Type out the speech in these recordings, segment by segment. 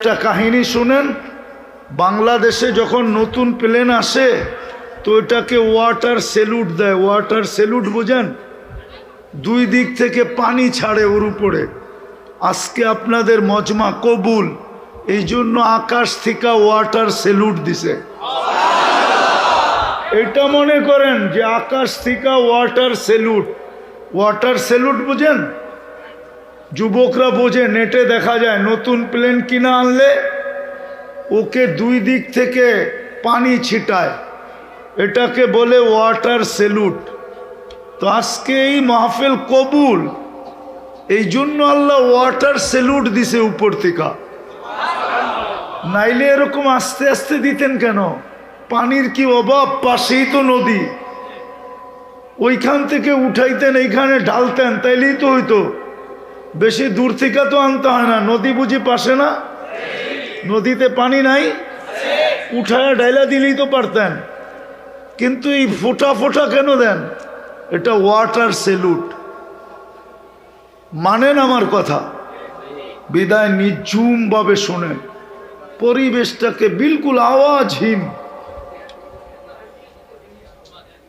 একটা কাহিনী শুনেন, বাংলাদেশে যখন নতুন প্লেন আসে, তো এটাকে ওয়াটার সেলুট দেয়। ওয়াটার সেলুট বোঝেন? দুই দিক থেকে পানি ছাড়ে ওর উপরে। আজকে আপনাদের মজমা কবুল। এই জন্য আকাশ থেকে ওয়াটার সেলুট দিছে। এটা মনে করেন যে আকাশ থেকে ওয়াটার সেলুট ওয়াটার সেলুট বুঝেন? যুবকরা বোঝে নেটে দেখা যায় নতুন প্লেন কিনা আনলে ওকে দুই দিক থেকে পানি ছিটায়। এটাকে বলে ওয়াটার সেলুট। তো আজকে এই মাহফিল কবুল। এই জন্য আল্লাহ ওয়াটার সেলুট দিছে উপর থেকে। নাইলে এরকম আস্তে আস্তে দিতেন কেন? পানির কি অভাব? পাশেই তো নদী। ওইখান থেকে উঠাইতেন, এইখানে ঢালতেন, তাইলেই তো হইতো। বেশি দূর থেকে তো আনতে হয় না। নদী বুঝি পাশে না? নদীতে পানি নাই? উঠায় ডাইলা দিলেই তো পারতেন। কিন্তু এই ফোটা ফোটা কেন দেন? এটা ওয়াটার সেলুট মানেন আমার কথা। বিদায় নিঝুমভাবে শোনেন। পরিবেশটাকে বিলকুল আওয়াজহীন।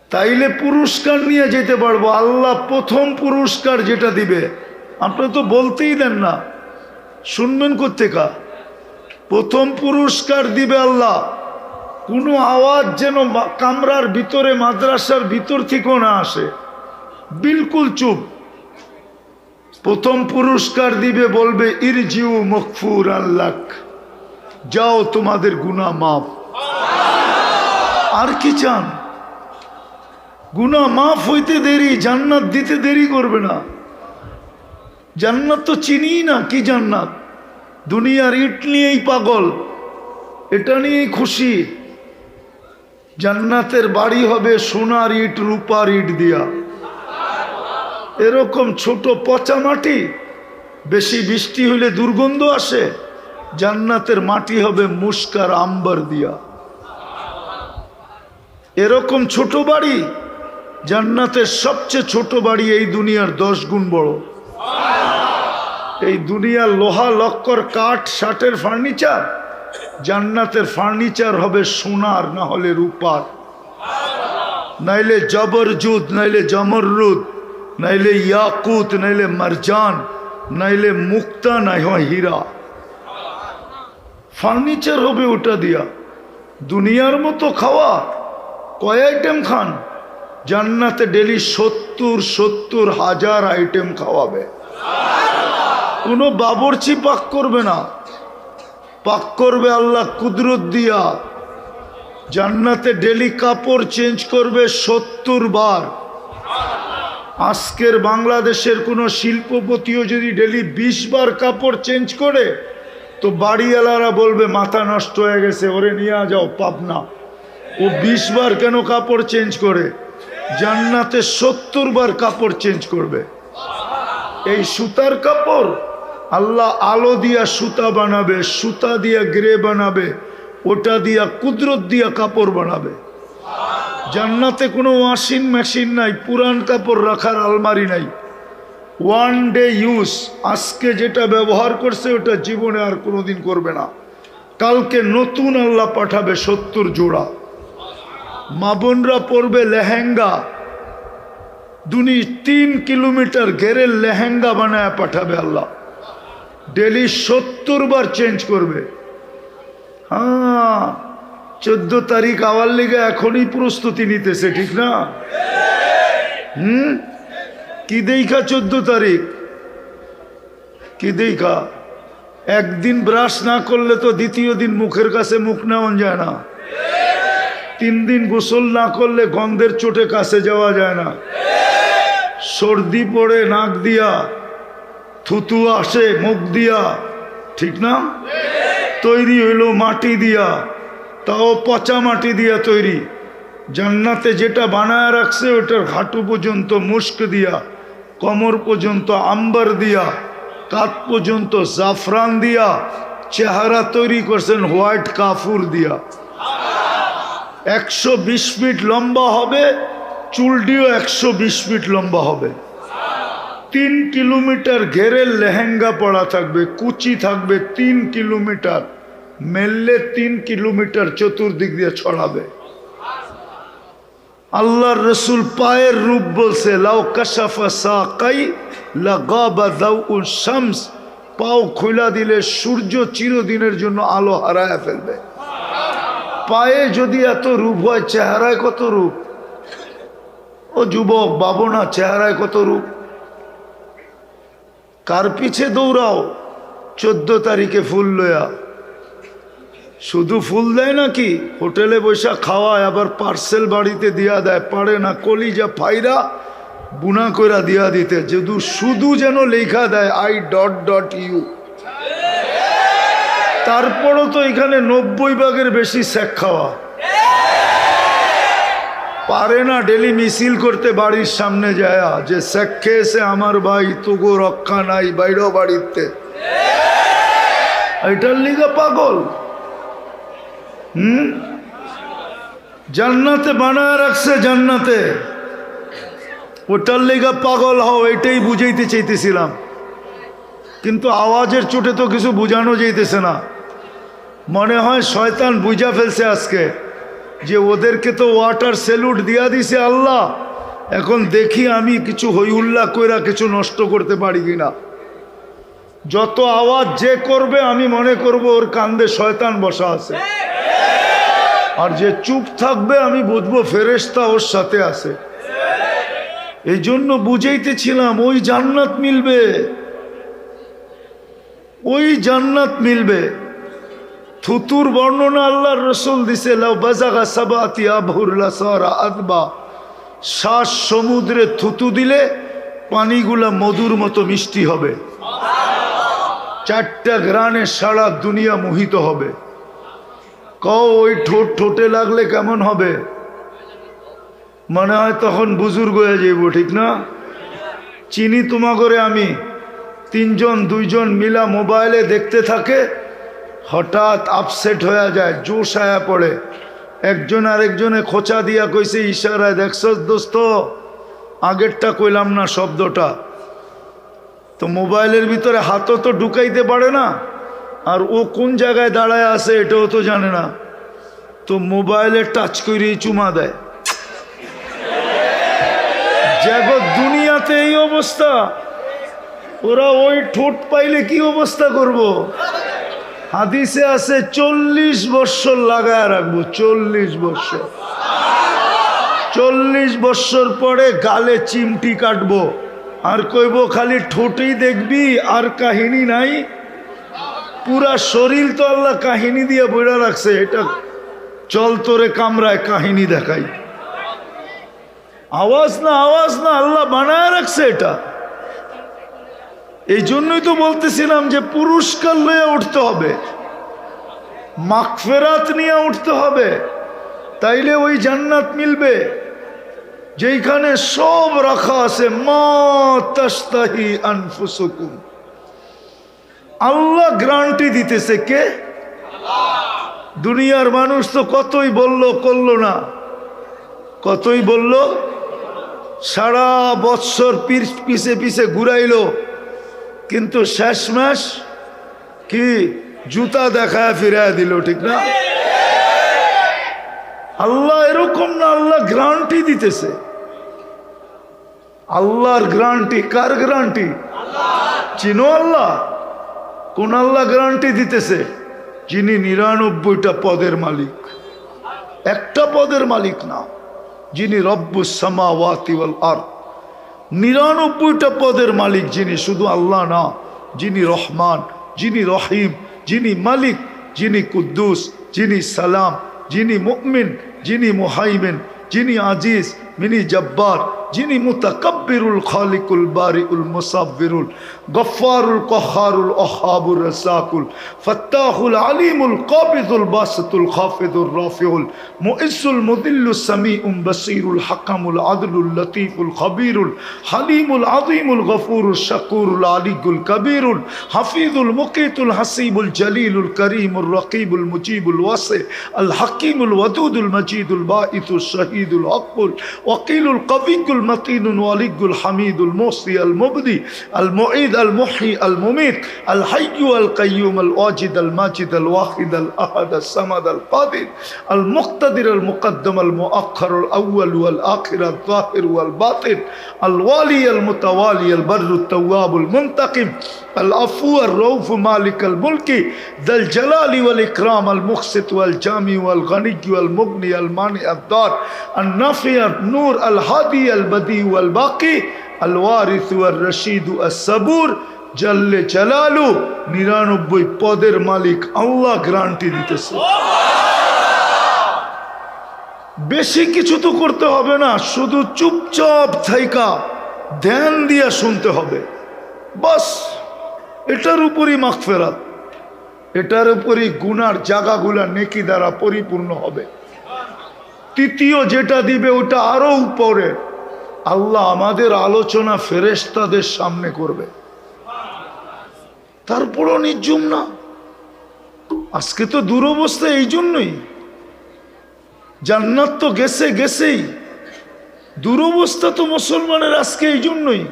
তাইলে পুরস্কার নিয়ে যেতে পারব। আল্লাহ প্রথম পুরস্কার যেটা দিবে। আপনি তো বলতেই দেন না। শুনবেন কোথেকা প্রথম পুরস্কার দিবে আল্লাহ। কোনো আওয়াজ যেন কামরার ভিতরে, মাদ্রাসার ভিতর থেকেও না আসে। বিলকুল চুপ। প্রথম পুরস্কার দিবে বলবে, ইরজিউ মকফুর আল্লাহ যাও তোমাদের গুণা মাফ। আর কি চান? গুণা মাফ হইতে দেরি, জান্নাত দিতে দেরি করবে না। জান্নাত তো চিনি না, কি জান্নাত? দুনিয়ার ইট নিয়েই পাগল, এটা নিয়েই খুশি। জান্নাতের বাড়ি হবে সোনার ইট, রূপার ইট দিয়া। এরকম ছোট পচা মাটি, বেশি বৃষ্টি হলে দুর্গন্ধ আসে, জান্নাতের মাটি হবে মুস্কার আম্বার দিয়া। এরকম ছোট বাড়ি, জান্নাতের সবচেয়ে ছোট বাড়ি এই দুনিয়ার দশ গুণ বড়। এই দুনিয়ার লোহা লক্কর, কাঠ, শার্টের ফার্নিচার। জান্নাতের ফার্নিচার হবে সোনার, না হলে রূপার। নাইলে জবরজুদ নাইলে জমররুদ নাইলে ইয়াকুত, নাইলে মারজান, নাইলে মুক্তা, নাই হয় হীরা। ফার্নিচার হবে ওটা দিয়া। দুনিয়ার মতো খাওয়া, কয় আইটেম খান? জান্নাতে ডেলি সত্তর সত্তর হাজার আইটেম খাওয়াবে। কোনো বাবরচি পাক করবে না। পাক করবে আল্লাহ কুদরত দিয়া। জান্নাতে ডেলি কাপড় চেঞ্জ করবে সত্তর বার। আজকের বাংলাদেশের কোনো শিল্পপতিও যদি ডেলি বিশ বার কাপড় চেঞ্জ করে, তো বাড়িওয়ালারা বলবে, মাথা নষ্ট হয়ে গেছে, ওরে নিয়ে যাও, পাবনা। ও বিশ বার কেন কাপড় চেঞ্জ করে? জান্নাতে সত্তর বার কাপড় চেঞ্জ করবে। এই সুতার কাপড় আল্লাহ আলো দিয়া সুতা বানাবে, সুতা দিয়া গ্রে বানাবে, ওটা দিয়া কুদরত দিয়া কাপড় বানাবে। জান্নাতে কোনো ওয়াশিং মেশিন নাই, পুরান কাপড় রাখার আলমারি নাই। ওয়ান ডে ইউজ, আজকে যেটা ব্যবহার করছে ওটা জীবনে আর কোনোদিন করবে না। কালকে নতুন আল্লাহ পাঠাবে সত্তর জোড়া। মা বোনরা পরবে লেহেঙ্গা। দুনি তিন কিলোমিটার ঘেরে লেহেঙ্গা বানায় পাঠাবে আল্লাহ। ডেলি সত্তর বার চেঞ্জ করবে। হ্যাঁ চোদ্দ তারিখ আওয়ার লিগে এখনই প্রস্তুতি নিতেছে, ঠিক না? হুম? কি দেখা চোদ্দ তারিখ? কি দেখা একদিন ব্রাশ না করলে তো দ্বিতীয় দিন মুখের কাছে মুখ নেওয়া যায় না। তিন দিন গোসল না করলে গন্ধের চোটে কাছে যাওয়া যায় না। সর্দি পড়ে, নাক দিয়া থুতু আসে, মুখ দিয়া। ঠিক না? তৈরি হইল মাটি দিয়া। তাও পচা মাটি দিয়া তৈরি। জান্নাতে যেটা বানায় রাখছে ওটার হাঁটু পর্যন্ত মুস্ক দিয়া, কমর পর্যন্ত আম্বার দিয়া, কাত পর্যন্ত জাফরান দিয়া, চেহারা তৈরি করছেন হোয়াইট কাফুর দিয়া। একশো বিশ ফিট লম্বা হবে, চুলটিও একশো বিশ ফিট লম্বা হবে। তিন কিলোমিটার ঘেরে লেহেঙ্গা পড়া থাকবে, কুচি থাকবে তিন কিলোমিটার। মেললে তিন কিলোমিটার চতুর্দিক দিয়ে ছড়াবে। আল্লাহর রসুল পায়ের রূপ বলছে, লাউ কাশাফা শামস। পাও খোলা দিলে সূর্য চিরদিনের জন্য আলো হারায় ফেলবে। পায়ে যদি এত রূপ হয়, চেহারায় কত রূপ? ও যুবক বাবু না চেহারায় কত রূপ? কার পিছে দৌড়াও? চোদ্দ তারিখে ফুল লয়া। শুধু ফুল দেয় নাকি? হোটেলে বৈশা খাওয়ায়, আবার পার্সেল বাড়িতে দিয়া দেয়। পারে না কলিজা ফাইরা বুনা কইরা দিয়া দিতে। যদি শুধু যেন লেখা দেয়, আই ডট ডট ইউ। তারপরও তো এখানে নব্বই ভাগের বেশি শেখ খাওয়া। পারে না ডেলি মিছিল করতে, বাড়ির সামনে যায় যে শেখ খেয়েছে আমার ভাই, তুগো রক্ষা নাই বাইরেও বাড়িতে। এটার লিগা পাগল। হুম? জান্নাতে বানায় রাখছে জান্নাতে। ওটার লেগা পাগল হও, এটাই বুঝাইতে চাইতেছিলাম। কিন্তু আওয়াজের চোটে তো কিছু বুঝানো যাইতেছে না। মনে হয় শয়তান বুঝা ফেলছে আজকে। যে ওদেরকে তো ওয়াটার সেলুট দিয়া দিছে আল্লাহ। এখন দেখি আমি কিছু হইহুল্লা কইরা কিছু নষ্ট করতে পারি কিনা। যত আওয়াজ যে করবে, আমি মনে করব ওর কান্দে শয়তান বসা আছে। আর যে চুপ থাকবে, আমি বুঝব ফেরেস্তা ওর সাথে আছে। এই জন্য বুঝাইতেছিলাম, ওই জান্নাত মিলবে। ওই জান্নাত মিলবে। থুতুর বর্ণনা আল্লাহর রসুল দিছে আদবা। শ্বাস সমুদ্রে থুতু দিলে পানিগুলা মধুর মতো মিষ্টি হবে। চারটা গ্রানে সারা দুনিয়া মোহিত হবে। ক ওই ঠোঁট ঠোঁটে লাগলে কেমন হবে? মনে হয় তখন বুজুর্গ হয়ে যাইব, ঠিক না? চিনি তোমা করে আমি তিনজন, দুইজন মিলা মোবাইলে দেখতে থাকে হঠাৎ আপসেট হয়ে যায়, জোশ আয়া পড়ে। একজন আরেকজনে খোঁচা দিয়া কইছে, ইশারায় দেখছ দোস্ত, আগেরটা কইলাম না শব্দটা। তো মোবাইলের ভিতরে হাতও তো ঢুকাইতে পারে না, আর ও কোন জায়গায় দাঁড়ায় আছে এটাও তো জানে না। তো মোবাইলে টাচ করেই চুমা দেয়। জগৎ দুনিয়াতে এই অবস্থা। ওরা ওই ঠোঁট পাইলে কি অবস্থা করব। হাদিসে আছে চল্লিশ বৎসর লাগায় রাখব, চল্লিশ বৎসর। চল্লিশ বৎসর পরে গালে চিমটি কাটবো। আর কইব, খালি ঠোঁটেই দেখবি, আর কাহিনী নাই। পুরা শরীর তো আল্লাহ কাহিনী দিয়ে বইরা রাখছে। এটা চল তোরে কামরায় কাহিনী দেখাই। আওয়াজ না আওয়াজ না, আল্লাহ বানায় রাখছে এটা। এই জন্যই তো বলতেছিলাম যে পুরস্কার লয়ে উঠতে হবে। মাকফেরাত নিয়ে উঠতে হবে। তাইলে ওই জান্নাত মিলবে। যেইখানে সব রাখা আছে আল্লাহ গ্রান্টি দিতেছে কে? দুনিয়ার মানুষ তো কতই বলল, করল না। কতই বলল? সারা বৎসর পিছে পিছে ঘুরাইলো। কিন্তু শেষ মাস কি জুতা দেখায় ফিরায় দিল, ঠিক না? আল্লাহ এরকম না, আল্লাহ গ্রান্টি দিতেছে। আল্লাহর গ্রান্টি কার গ্রান্টি চিনো আল্লাহ? কোন আল্লাহ গ্রান্টি দিতেছে? যিনি নিরানব্বইটা পদের মালিক। একটা পদের মালিক না, যিনি রব্বুস সামাওয়াতি ওয়াল আরদ। নিরানব্বইটা পদের মালিক যিনি শুধু আল্লাহ না, যিনি রহমান, যিনি রহিম, যিনি মালিক, যিনি কুদ্দুস, যিনি সালাম, যিনি মুকমিন যিনি মোহাইমেন, যিনি আজিজ মিনি জব্বার যিনি মুতাকাব্বিরুল খালিকুল বারিউল মুসাব্বিরুল গফফারুল কহারুল ওহাবুর রাসাকুল ফাত্তাহুল আলিমুল কাবিদুল বাসতুল খাফিদুর রাফিউল মুইসুল মুদিল্লুস সামিউম বাসীরুল হাকামুল আদলুল লতীফুল খবীরুল হালিমুল আযীমুল গফুরুল শাকুরুল আলিকুল কবীরুল হাফিজুল মুকিতুল হাসিবুল জলিলুল করিমুল রকিবুল মুজিবুল ওয়াসি আল হাকিমুল ওয়াদুদুল মজিদুল বাঈতুল শহীদুল হকুল وقيل القوي المتين الولي الحميد الموصي المبدي المعيد المحي المميت الحي القيوم الواجد الماجد الواحد الأحد الصمد القادر المقتدر المقدم المؤخر الأول والآخر الظاهر والباطن الوالي المتوالي البر التواب المنتقم العفو الروف مالك الملك ذا الجلال والإكرام المقسط والجامي والغني والمغني المانع الدار النافع النور নূর, আল হাদি, আল বদি আল বাকি, আল ওয়ারিস রশিদ সবুর। জাল্লে চালালু নিরানব্বই পদের মালিক আল্লাহ গ্রান্টি দিতেছে। বেশি কিছু তো করতে হবে না, শুধু চুপচাপ থাইকা, ধ্যান দিয়া শুনতে হবে। বাস, এটার উপরই মাখ ফেরাত এটার উপরই গুনার জায়গাগুলা নেকি দ্বারা পরিপূর্ণ হবে। তৃতীয় যেটা দিবে ওটা আরও উপরে। আল্লাহ আমাদের আলোচনা ফেরেশতাদের সামনে করবে। তারপরও নির্জুম না। আজকে তো দুরবস্থা এই জন্যই। জান্নাত তো গেছে গেছেই। দুরবস্থা তো মুসলমানের আজকে এই জন্যই।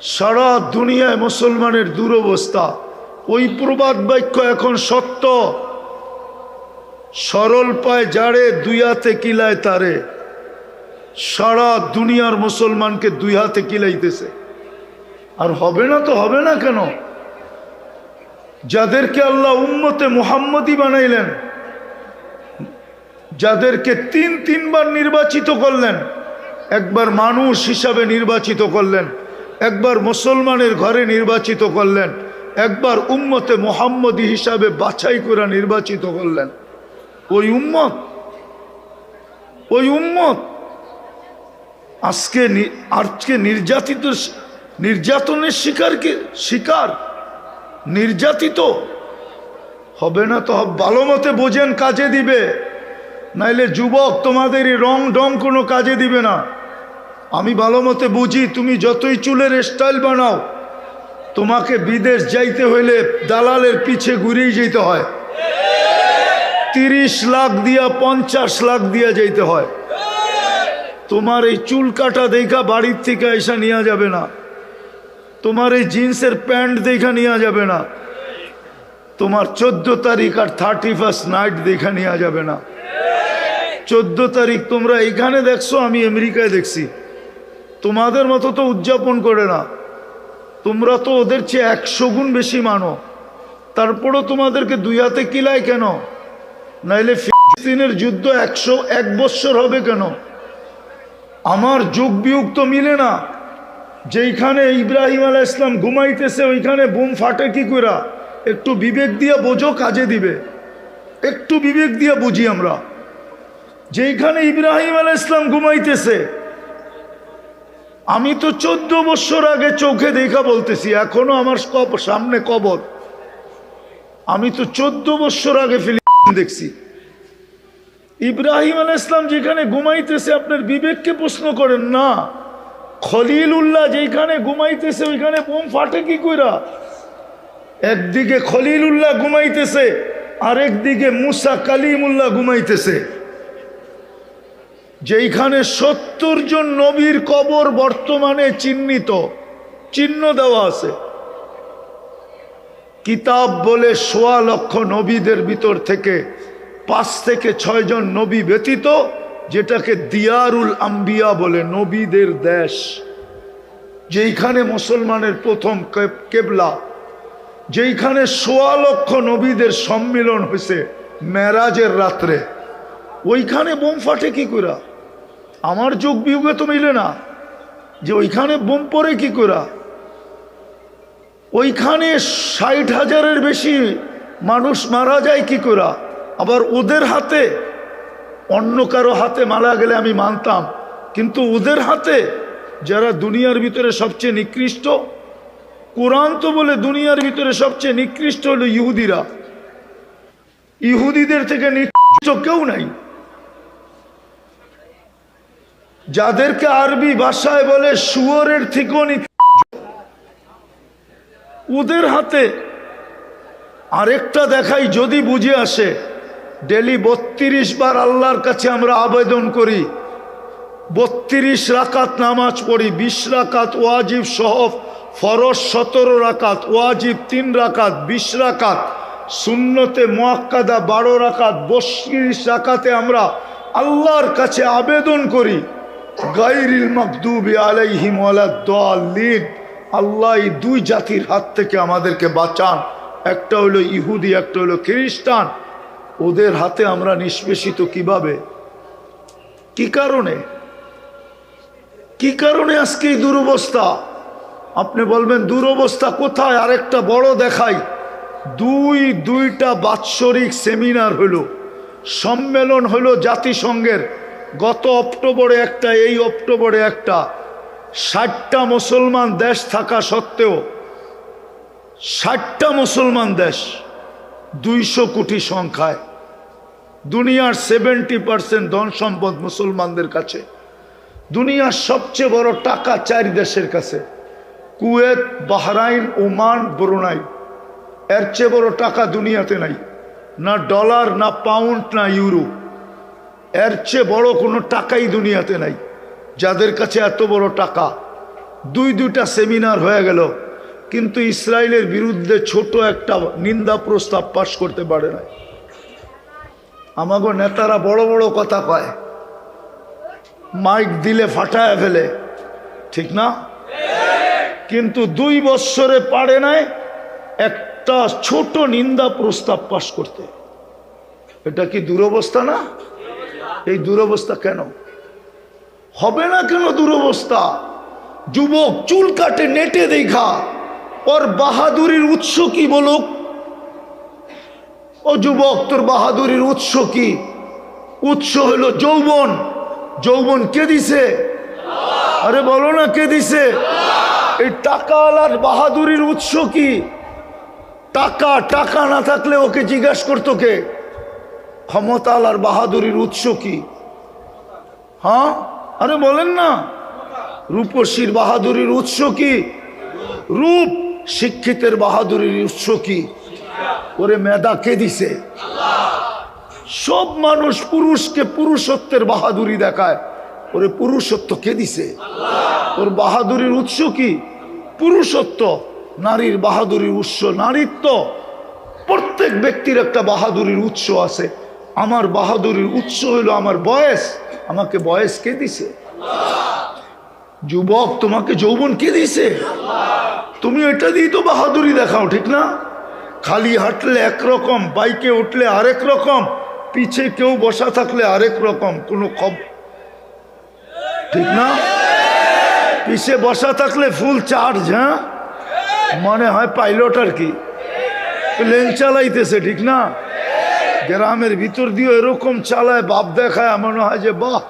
সারা দুনিয়ায় মুসলমানের দুরবস্থা। ওই প্রবাদ বাক্য এখন সত্য। সরল পায় যারে, দুই হাতে কিলায় তারে। সারা দুনিয়ার মুসলমানকে দুই হাতে কিলাইতেছে। আর হবে না তো হবে না কেন? যাদেরকে আল্লাহ উম্মতে মুহাম্মদি বানাইলেন, যাদেরকে তিন তিনবার নির্বাচিত করলেন, একবার মানুষ হিসাবে নির্বাচিত করলেন, একবার মুসলমানের ঘরে নির্বাচিত করলেন, একবার উম্মতে মোহাম্মদী হিসাবে বাছাই করে নির্বাচিত করলেন। ওই উম্মত ওই উম্মত আজকে আজকে নির্যাতিত, নির্যাতনের শিকার কি, শিকার, নির্যাতিত? হবে না তো ভালো মতে বোঝেন কাজে দিবে। নাইলে যুবক তোমাদের এই রং ডং কোনো কাজে দিবে না। আমি ভালো মতে বুঝি, তুমি যতই চুলের স্টাইল বানাও, তোমাকে বিদেশ যাইতে হইলে দালালের পিছে ঘুরেই যেতে হয়। তিরিশ লাখ দিয়া পঞ্চাশ লাখ দিয়া যাইতে হয়। তোমার এই চুল কাটা দেখা বাড়ির থেকে এসা নেওয়া যাবে না। তোমার এই জিন্সের প্যান্ট দেখা নেওয়া যাবে না। তোমার চোদ্দ তারিখ আর থার্টি ফার্স্ট নাইট দেখা নেওয়া যাবে না। চোদ্দ তারিখ তোমরা এখানে দেখছ, আমি আমেরিকায় দেখছি। তোমাদের মতো তো উদযাপন করে না। তোমরা তো ওদের চেয়ে একশো গুণ বেশি মানো। তারপরও তোমাদেরকে দুই হাতে কিলায় কেন? নাইলে ফিলিস্তিনের যুদ্ধ একশো এক বৎসর হবে কেন? আমার যোগ বিয়োগ তো মিলে না। যেইখানে ইব্রাহিম আলাহ ইসলাম ঘুমাইতেছে, ওইখানে বুম ফাটে কি করা একটু বিবেক দিয়ে বোঝো, কাজে দিবে। একটু বিবেক দিয়ে বুঝি আমরা। যেইখানে ইব্রাহিম আলাহ ইসলাম ঘুমাইতেছে, আমি তো চোদ্দ বছর আগে চোখে দেখা বলতেছি, এখনও আমার সামনে কবর। আমি তো চোদ্দ বছর আগে ফিলিস্তিন দেখছি। ইব্রাহিম আল ইসলাম যেখানে ঘুমাইতেছে, আপনার বিবেককে প্রশ্ন করেন, না খলিল উল্লাহ যেখানে ঘুমাইতেছে, ওইখানে বোম ফাটে কি কইরা? একদিকে খলিল উল্লাহ ঘুমাইতেছে, আরেকদিকে মুসা কালিমুল্লাহ ঘুমাইতেছে। যেইখানে সত্তর জন নবীর কবর বর্তমানে চিহ্নিত, চিহ্ন দেওয়া আছে। কিতাব বলে সোয়া লক্ষ নবীদের ভিতর থেকে পাঁচ থেকে ছয়জন নবী ব্যতীত, যেটাকে দিয়ারুল আম্বিয়া বলে, নবীদের দেশ। যেইখানে মুসলমানের প্রথম কেবলা, যেইখানে সোয়া লক্ষ নবীদের সম্মিলন হয়েছে মেরাজের রাত্রে, ওইখানে বোম ফাটে কি করা আমার যোগ বিয়োগে তো মিলে না, যে ওইখানে বোম পরে কি করা ওইখানে ষাট হাজারের বেশি মানুষ মারা যায় কি করা? আবার ওদের হাতে, অন্য কারও হাতে মারা গেলে আমি মানতাম, কিন্তু ওদের হাতে যারা দুনিয়ার ভিতরে সবচেয়ে নিকৃষ্ট, কোরআন তো বলে দুনিয়ার ভিতরে সবচেয়ে নিকৃষ্ট হলো ইহুদিরা। ইহুদিদের থেকে নিকৃষ্ট কেউ নাই। যাদেরকে আরবি ভাষায় বলে শুয়োরের থেকেও নিকৃষ্ট ওদের হাতে আরেকটা দেখাই যদি বুঝে আসে, ডেলি বত্রিশ বার আল্লাহর কাছে আমরা আবেদন করি, বত্রিশ রাকাত নামাজ পড়ি, বিশ রাকাত ওয়াজিব সহ ফরজ সতেরো রাকাত, ওয়াজিব তিন রাকাত, বিশ রাকাত শূন্যতে মোয়াক্কাদা বারো রাকাত, বত্রিশ রাকাতে আমরা আল্লাহর কাছে আবেদন করি গাইরিল মকদুবি আলাইহিম ওয়ালাদ্দাল্লিন। আল্লাহ এই দুই জাতির হাত থেকে আমাদেরকে বাঁচান। একটা হলো ইহুদি, একটা হলো খ্রিস্টান। ওদের হাতে আমরা নিষ্পেষিত কীভাবে? কি কারণে? কি কারণে আজকে এই দুরবস্থা? আপনি বলবেন, দুরবস্থা কোথায়? আরেকটা বড় দেখাই। দুই, দুইটা বাৎসরিক সেমিনার হলো। সম্মেলন হলো জাতিসংঘের। গত অক্টোবরে একটা, এই অক্টোবরে একটা। ষাটটা মুসলমান দেশ থাকা সত্ত্বেও, ষাটটা মুসলমান দেশ দুইশো কোটি সংখ্যায়, দুনিয়ার সেভেন্টি পার্সেন্ট ধন সম্পদ মুসলমানদের কাছে, দুনিয়ার সবচেয়ে বড় টাকা চারি দেশের কাছে, কুয়েত, বাহরাইন, ওমান, ব্রুনাই। এর চেয়ে বড় টাকা দুনিয়াতে নাই, না ডলার, না পাউন্ড, না ইউরো। এর চেয়ে বড় কোনো টাকাই দুনিয়াতে নাই। যাদের কাছে এত বড় টাকা। দুই দুইটা সেমিনার হয়ে গেল, কিন্তু ইসরায়েলের বিরুদ্ধে ছোট একটা নিন্দা প্রস্তাব পাশ করতে পারে না আমাগো নেতারা বড় বড় কথা কয়, মাইক দিলে ফাটায় ফেলে, ঠিক না? কিন্তু দুই বৎসরে পারে নাই একটা ছোট নিন্দা প্রস্তাব পাশ করতে। এটা কি দুরবস্থা না? এই দুরবস্থা কেন? হবে না কেন দুরবস্থা? যুবক চুল কাটে, নেটে দেখা। ওর বাহাদুরির উৎস কি বলুক? ও যুবক, তোর বাহাদুরির উৎস কি? উৎস হলো যৌবন। যৌবন কে দিছে? আরে বলো না কে দিছে? এই টাকাওয়ালার বাহাদুরির উৎস কি? টাকা টাকা না থাকলে ওকে জিজ্ঞাসা করতো কে? ক্ষমতালার বাহাদুরির উৎস কি? হ্যাঁ? আরে বলেন না, রূপসীর বাহাদুরির উৎস কি? রূপ শিক্ষিতের বাহাদুরির উৎস কি? ওরে মেধা কে দিছে? সব মানুষ পুরুষকে পুরুষত্বের বাহাদুরি দেখায়। ওরে পুরুষত্ব কে দিছে? ওর বাহাদুরির উৎস কি? পুরুষত্ব, নারীর বাহাদুরির উৎস, নারীত্ব। প্রত্যেক ব্যক্তির একটা বাহাদুরির উৎস আছে। আমার বাহাদুরির উৎস হইল আমার বয়স। আমাকে বয়স কে দিছে? যুবক তোমাকে যৌবন কে দিছে? তুমি এটা দিয়ে তো বাহাদুরি দেখাও, ঠিক না? খালি হাঁটলে একরকম বাইকে উঠলে আরেক রকম, পিছে কেউ বসা থাকলে আরেক রকম, কোনো খব ঠিক না? পিছে বসা থাকলে ফুল চার্জ হ্যাঁ? মনে হয় পাইলট আর কি। প্লেন চালাইতেছে, ঠিক না? গ্রামের ভিতর দিয়ে এরকম চালায়, বাপ দেখায়, মনে হয় যে, বাহ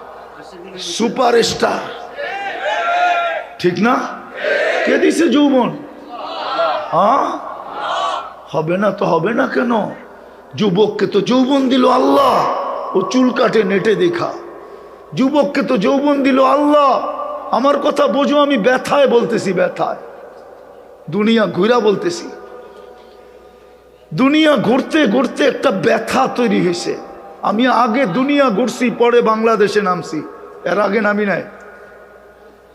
সুপার স্টার ঠিক না? কে দিছে যৌবন? হ্যাঁ? হবে না তো হবে না কেন? যুবককে তো যৌবন দিল আল্লাহ। ও চুল কাটে, নেটে দেখা। যুবককে তো যৌবন দিল আল্লাহ। আমার কথা বোঝো, আমি ব্যথায় বলতেছি, ব্যথায়। দুনিয়া ঘুরা বলতেছি। দুনিয়া ঘুরতে ঘুরতে একটা ব্যথা তৈরি হয়েছে। আমি আগে দুনিয়া ঘুরছি, পরে বাংলাদেশে নামছি। এর আগে নামি নাই।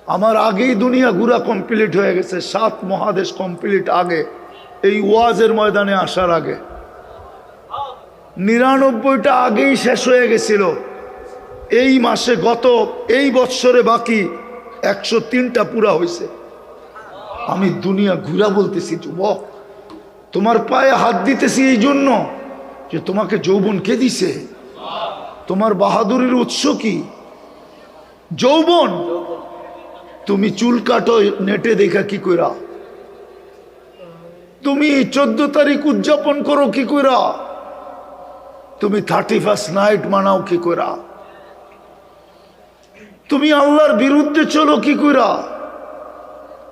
আমার আগেই দুনিয়া ঘুরা কমপ্লিট হয়ে গেছে। সাত মহাদেশ কমপ্লিট আগে। এই ওয়াজের ময়দানে আসার আগে। নিরানব্বইটা আগেই শেষ হয়ে গেছিল। এই মাসে গত এই বৎসরে বাকি একশো তিনটা পুরা হয়েছে। আমি দুনিয়া ঘুরা বলতেছি, যুবক। তোমার পায়ে হাত দিতেছি এই জন্য যে তোমাকে যৌবন কে দিছে? তোমার বাহাদুরির উৎস কি? যৌবন? তুমি চুল কাটো, নেটে দেখা কি কইরা? তুমি চোদ্দ তারিখ উদযাপন করো কি কইরা? তুমি থার্টি ফার্স্ট নাইট মানাও কি কইরা? তুমি আল্লাহর বিরুদ্ধে চলো কি কইরা?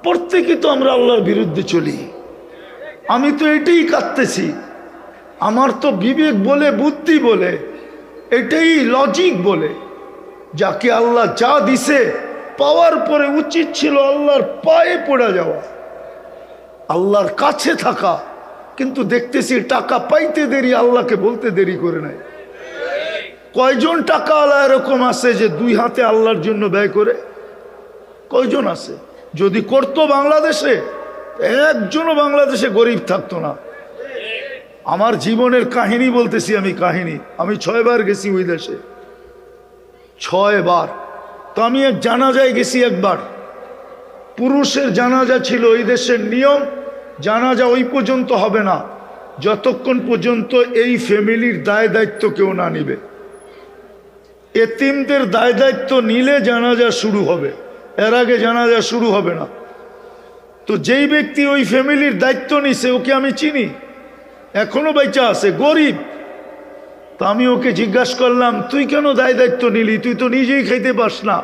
প্রত্যেকে তো আমরা আল্লাহর বিরুদ্ধে চলি। আমি তো এটাই কাঁদতেছি। আমার তো বিবেক বলে, বুদ্ধি বলে, এটাই লজিক বলে। যাকে আল্লাহ যা দিছে, পাওয়ার পরে উচিত ছিল আল্লাহর পায়ে পড়ে যাওয়া। আল্লাহর কাছে থাকা, কিন্তু দেখতেছি টাকা পাইতে দেরি, আল্লাহকে বলতে দেরি করে নাই। কয়জন টাকাওয়ালা এরকম আছে যে দুই হাতে আল্লাহর জন্য ব্যয় করে? কয়জন আছে? যদি করতো বাংলাদেশে একজনও বাংলাদেশে গরিব থাকতো না। আমার জীবনের কাহিনী বলতেছি আমি কাহিনী। আমি ছয়বার গেছি ওই দেশে। ছয়বার। তো আমি এক জানাজায় গেছি একবার। পুরুষের জানাজা ছিল ওই দেশের নিয়ম। জানাজা ওই পর্যন্ত হবে না। যতক্ষণ পর্যন্ত এই ফ্যামিলির দায় দায়িত্ব কেউ না নিবে। এতিমদের দায় দায়িত্ব নিলে জানাজা শুরু হবে। এর আগে জানাজা শুরু হবে না। তো যেই ব্যক্তি ওই ফ্যামিলির দায়িত্ব নিছে, ওকে আমি চিনি। এখনও বেচা আছে, গরিব। তো আমি ওকে জিজ্ঞাসা করলাম, তুই কেন দায় দায়িত্ব নিলি? তুই তো নিজেই খাইতে পাস না।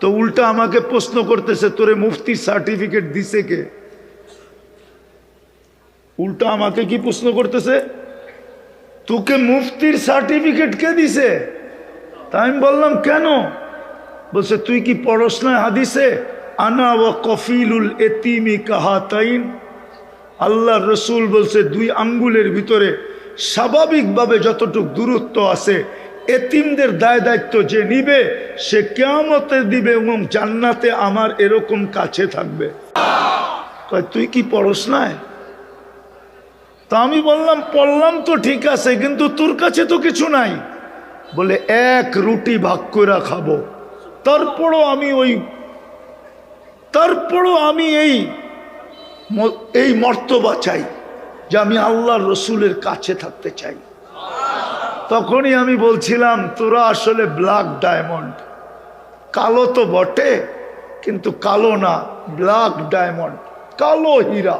তো উল্টা আমাকে প্রশ্ন করতেছে, তোরে মুফতির সার্টিফিকেট দিছে কে? উল্টা আমাকে কি প্রশ্ন করতেছে? তোকে মুফতির সার্টিফিকেট কে দিছে? তা আমি বললাম, কেন? বলছে, তুই কি পড়াশোনায় হাদিসে? আনা ও কফিলুল এতিমি কাহাতাইন। আল্লাহ রসুল বলছে, দুই আঙ্গুলের ভিতরে স্বাভাবিকভাবে যতটুক দূরত্ব আছে, এতিমদের দায় দায়িত্ব যে নিবে, সে কেয়ামতে দিবে এবং জান্নাতে আমার এরকম কাছে থাকবে। তুই কি পড়স নাই? তা আমি বললাম, পড়লাম তো ঠিক আছে, কিন্তু তোর কাছে তো কিছু নাই। বলে, এক রুটি ভাগ করে খাব। তারপরও আমি ওই তারপরও আমি এই এই মর্তবা চাই যে আমি আল্লাহ রসুলের কাছে থাকতে চাই। তখনই আমি বলছিলাম, তোরা আসলে ব্ল্যাক ডায়মন্ড কালো তো বটে, কিন্তু কালো না ব্ল্যাক ডায়মন্ড কালো হীরা।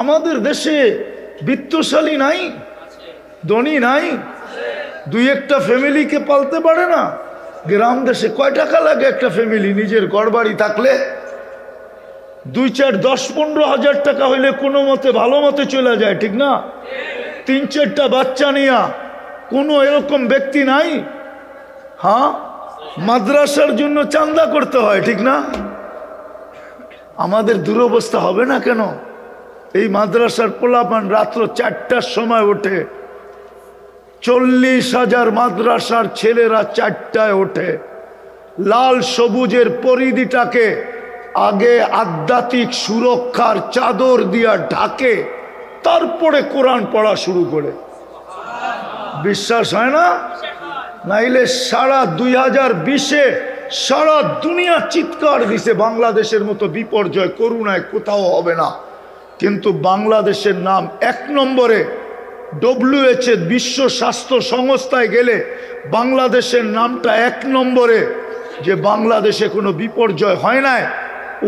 আমাদের দেশে বিত্তশালী নাই, ধনী নাই। দুই একটা ফ্যামিলিকে পালতে পারে না। গ্রাম দেশে কয় টাকা লাগে একটা ফ্যামিলি নিজের ঘরবাড়ি থাকলে দুই চার দশ পনেরো হাজার টাকা হইলে কোনো মতে ভালো মতে চলে যায়, ঠিক না? তিন চারটা বাচ্চা নিয়া কোনো এরকম ব্যক্তি নাই? হ্যাঁ? মাদ্রাসার জন্য চান্দা করতে হয়, ঠিক না? আমাদের দুরবস্থা হবে না কেন? এই মাদ্রাসার পোলাপান রাত্র চারটার সময় ওঠে। চল্লিশ হাজার মাদ্রাসার ছেলেরা চারটায় ওঠে। লাল সবুজের পরিধিটাকে আগে আধ্যাত্মিক সুরক্ষার চাদর দিয়া ঢাকে তারপরে কোরআন পড়া শুরু করে। বিশ্বাস হয় না? নাইলে সারা দুই হাজার বিশে সারা দুনিয়া চিৎকার দিছে, বাংলাদেশের মতো বিপর্যয় করুণায় কোথাও হবে না। কিন্তু বাংলাদেশের নাম এক নম্বরে ডব্লিউএচ এর বিশ্ব স্বাস্থ্য সংস্থায় গেলে বাংলাদেশের নামটা এক নম্বরে। যে বাংলাদেশে কোনো বিপর্যয় হয় নাই,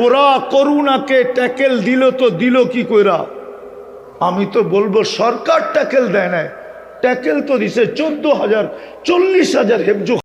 ওরা করুণাকে ট্যাকেল দিল তো দিল কি কইরা? আমি তো বলব সরকার ট্যাকেল দেয় নাই। ট্যাকেল তো দিছে চোদ্দ হাজার, চল্লিশ হাজার হেফজু